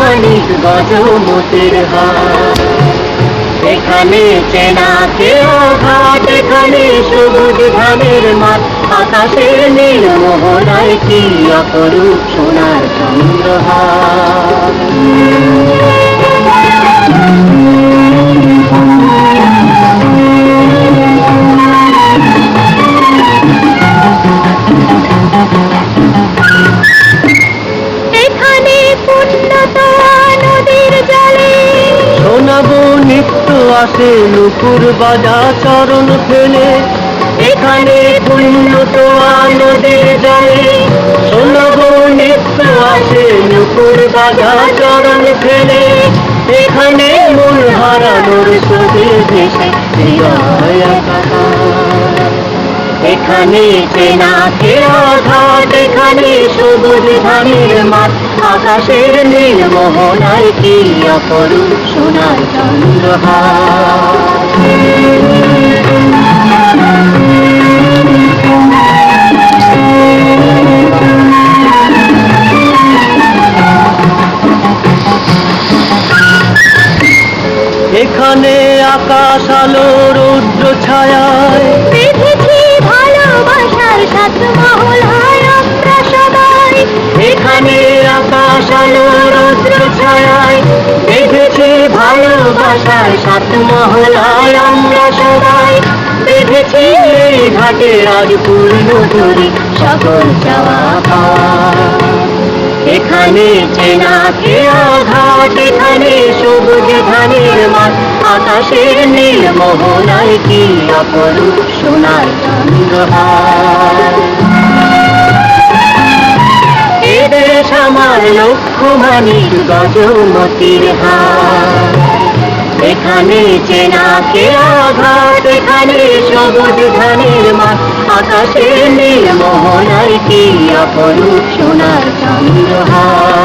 মানিক গজমতির হাট এখানে চেনা কেউ ঘাট এখানে সবুজ ধানের মাঠ। আকাশের নীল মোহনায় কি অপরূপ সোনার চন্দ্রহাট আসে নুপুর বাজা চরণ ফেলে। এখানে পুণ্য তো নদীর জলে শোনাবো নিত্য আসে নুপুর বাজা চরণ ফেলে। এখানে মন হারানোর ভেসে এখানে চেনা খেয়া এখানে সবুজ ধানের মাঠ, আকাশের নীল মোহনায় কি অপরূপ সোনার এখানে আকাশ আলো রৌদ্র ছায়ায় এখানে আকাশ আলো রৌদ্র ছায়ায় দেখেছি ভালোবাসার সাত মহলায় আমরা সবাই। দেখেছি ঘাটে আজ পূর্ণ করি সকল এখানে চেনা খেয়া ঘাট, এখানে সবুজ ধানের মাঠ, আকাশের নীল মোহনায় কি অপরূপ সোনার চন্দ্রহার আমার লক্ষ্য মানিক গজমতির হার এখানে চেনা কে আঘাত, এখানে সবুজ ধানের মাঠ, আকাশের নীল মোহনায় কি অপরূপ সোনার চন্দ্রহার?